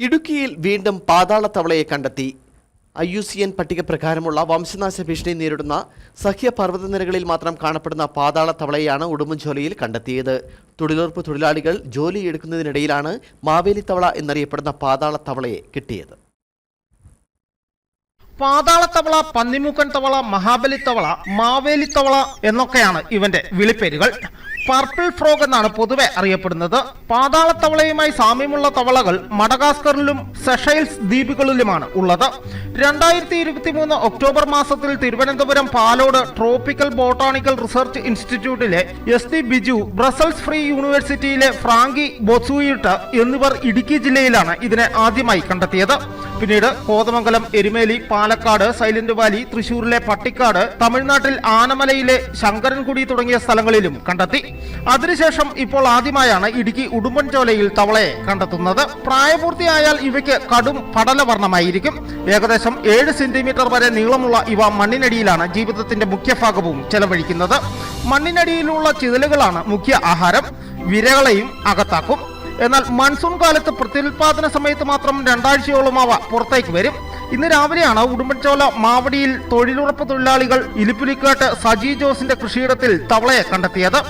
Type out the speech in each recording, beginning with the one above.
ഇടുക്കിയിൽ വീണ്ടും പാതാളത്തവളയെ കണ്ടെത്തി. ഐ യു സി എൻ പട്ടിക പ്രകാരമുള്ള വംശനാശ ഭീഷണി നേരിടുന്ന സഹ്യ പർവതനിരകളിൽ മാത്രം കാണപ്പെടുന്ന പാതാളത്തവളയാണ് ഉടുമ്പൻചോലയിൽ കണ്ടെത്തിയത്. തൊഴിലുറപ്പ് തൊഴിലാളികൾ ജോലിയെടുക്കുന്നതിനിടയിലാണ് മാവേലിത്തവള എന്നറിയപ്പെടുന്ന പാതാളത്തവളയെ കിട്ടിയത്. പാതാളത്തവള പന്നിമൂക്കൻ തവള മഹാബലി തവള മാവേലി തവള എന്നൊക്കെയാണ് ഇവന്റെ വിളിപ്പേരുകൾ. പർപ്പിൾ ഫ്രോഗ് എന്നാണ് പൊതുവെ അറിയപ്പെടുന്നത്. പാതാളത്തവളയുമായി സാമ്യമുള്ള തവളകൾ മഡഗാസ്കറിലും സെഷൈൽസ് ദ്വീപുകളിലുമാണ് ഉള്ളത്. രണ്ടായിരത്തി ഇരുപത്തി മൂന്ന് ഒക്ടോബർ മാസത്തിൽ Thiruvananthapuram Palode tropical botanical research ഇൻസ്റ്റിറ്റ്യൂട്ടിലെ S T Biju Brussels free യൂണിവേഴ്സിറ്റിയിലെ ഫ്രാങ്കി ബൊസുയിട്ട് എന്നിവർ ഇടുക്കി ജില്ലയിലാണ് ഇതിനെ ആദ്യമായി കണ്ടെത്തിയത്. പിന്നീട് കോതമംഗലം എരുമേലി പാലക്കാട് സൈലന്റ് വാലി തൃശൂരിലെ പട്ടിക്കാട് തമിഴ്നാട്ടിൽ ആനമലയിലെ ശങ്കരൻകുടി തുടങ്ങിയ സ്ഥലങ്ങളിലും കണ്ടെത്തി. അതിനുശേഷം ഇപ്പോൾ ആദ്യമായാണ് ഇടുക്കി ഉടുമ്പൻചോലയിൽ തവളയെ കണ്ടെത്തുന്നത്. പ്രായപൂർത്തിയായാൽ ഇവയ്ക്ക് കടും പടലവർണമായിരിക്കും. ഏകദേശം ഏഴ് സെന്റിമീറ്റർ വരെ നീളമുള്ള ഇവ മണ്ണിനടിയിലാണ് ജീവിതത്തിന്റെ മുഖ്യഭാഗവും ചെലവഴിക്കുന്നത്. മണ്ണിനടിയിലുള്ള ചിതലുകളാണ് മുഖ്യ ആഹാരം. വിരകളെയും അകത്താക്കും. എന്നാൽ മൺസൂൺ കാലത്ത് പ്രത്യുൽപാദന സമയത്ത് മാത്രം രണ്ടാഴ്ചയോളം അവ പുറത്തേക്ക് വരും. ഇന്ന് രാവിലെയാണ് ഉടുമ്പൻചോല മാവടിയിൽ തൊഴിലുറപ്പ് തൊഴിലാളികൾ ഇലിപ്പുലിക്കാട്ട് സജി ജോസിന്റെ കൃഷിയിടത്തിൽ തവളയെ കണ്ടെത്തിയത്.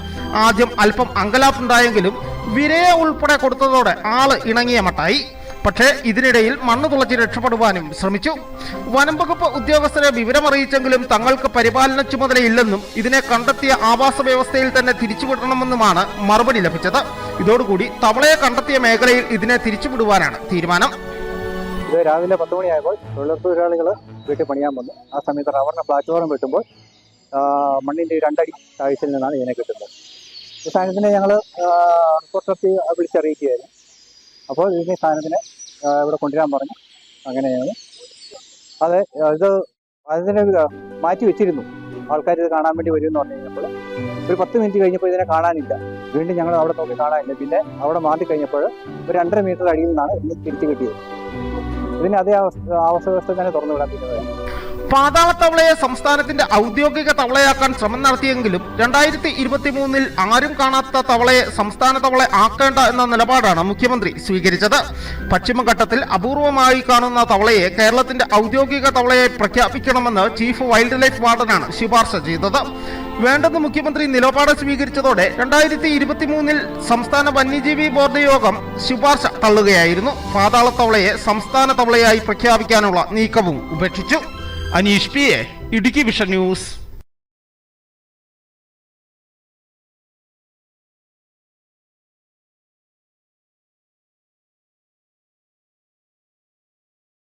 ആദ്യം അല്പം അങ്കലാപ്പുണ്ടായെങ്കിലും വിരയെ ഉൾപ്പെടെ കൊടുത്തതോടെ ആൾ ഇണങ്ങിയ മട്ടായി. പക്ഷേ ഇതിനിടയിൽ മണ്ണ് തുളച്ച് രക്ഷപ്പെടുവാനും ശ്രമിച്ചു. വനം വകുപ്പ് ഉദ്യോഗസ്ഥരെ വിവരമറിയിച്ചെങ്കിലും തങ്ങൾക്ക് പരിപാലന ചുമതലയില്ലെന്നും ഇതിനെ കണ്ടെത്തിയ ആവാസ വ്യവസ്ഥയിൽ തന്നെ തിരിച്ചുവിടണമെന്നുമാണ് മറുപടി ലഭിച്ചത്. ഇതോടുകൂടി തവളയെ കണ്ടെത്തിയ മേഖലയിൽ ഇതിനെ തിരിച്ചുവിടുവാനാണ് തീരുമാനം. രാവിലെ പത്ത് മണിയായപ്പോൾ തൊഴിലുറപ്പ് വീട്ടിൽ പണിയാൻ വന്നു. ആ സമയത്ത് റബ്ബറിന് പ്ലാറ്റ്ഫോം വെട്ടുമ്പോൾ ആ, മണ്ണിന്റെ രണ്ടടി താഴ്ചയിൽ നിന്നാണ് ഇതിനെ കിട്ടുന്നത്. ഈ സാധനത്തിനെ ഞങ്ങൾ റിപ്പോർട്ടർ വിളിച്ചറിയിക്കുകയായിരുന്നു. അപ്പോൾ ഈ സാധനത്തിനെ ഇവിടെ കൊണ്ടുവരാൻ പറഞ്ഞു. അങ്ങനെയാണ്. അതെ ഇത് അതിനെ മാറ്റി വെച്ചിരുന്നു. ആൾക്കാർ ഇത് കാണാൻ വേണ്ടി വരും എന്ന് പറഞ്ഞു കഴിഞ്ഞപ്പോൾ. ഒരു പത്ത് മിനിറ്റ് കഴിഞ്ഞപ്പോൾ ഇതിനെ കാണാനില്ല. വീണ്ടും ഞങ്ങൾ അവിടെ നോക്കി കാണാനില്ല. പിന്നെ അവിടെ മാറ്റി കഴിഞ്ഞപ്പോൾ ഒരു രണ്ടര മീറ്റർ അടിയിൽ നിന്നാണ് ഇതിന് തിരിച്ചു കിട്ടിയത്. ഇതിന് അതേ അവസ്ഥ അവസ്ഥ തന്നെ തുറന്നു വിടാൻ പറ്റുന്നത് പാതാളത്തവളയെ സംസ്ഥാനത്തിന്റെ ഔദ്യോഗിക തവളയാക്കാൻ ശ്രമം നടത്തിയെങ്കിലും രണ്ടായിരത്തി ഇരുപത്തി മൂന്നിൽ ആരും കാണാത്ത തവളയെ സംസ്ഥാന തവള ആക്കേണ്ട എന്ന നിലപാടാണ് മുഖ്യമന്ത്രി സ്വീകരിച്ചത്. പശ്ചിമഘട്ടത്തിൽ അപൂർവമായി കാണുന്ന തവളയെ കേരളത്തിന്റെ ഔദ്യോഗിക തവളയെ പ്രഖ്യാപിക്കണമെന്ന് ചീഫ് വൈൽഡ് ലൈഫ് വാർഡനാണ് ശുപാർശ ചെയ്തത്. വേണ്ടെന്ന് മുഖ്യമന്ത്രി നിലപാട് സ്വീകരിച്ചതോടെ രണ്ടായിരത്തി ഇരുപത്തി മൂന്നിൽ സംസ്ഥാന വന്യജീവി ബോർഡ് യോഗം ശുപാർശ തള്ളുകയായിരുന്നു. പാതാളത്തവളയെ സംസ്ഥാന തവളയായി പ്രഖ്യാപിക്കാനുള്ള നീക്കവും ഉപേക്ഷിച്ചു. Aneesh P A Idukki vision news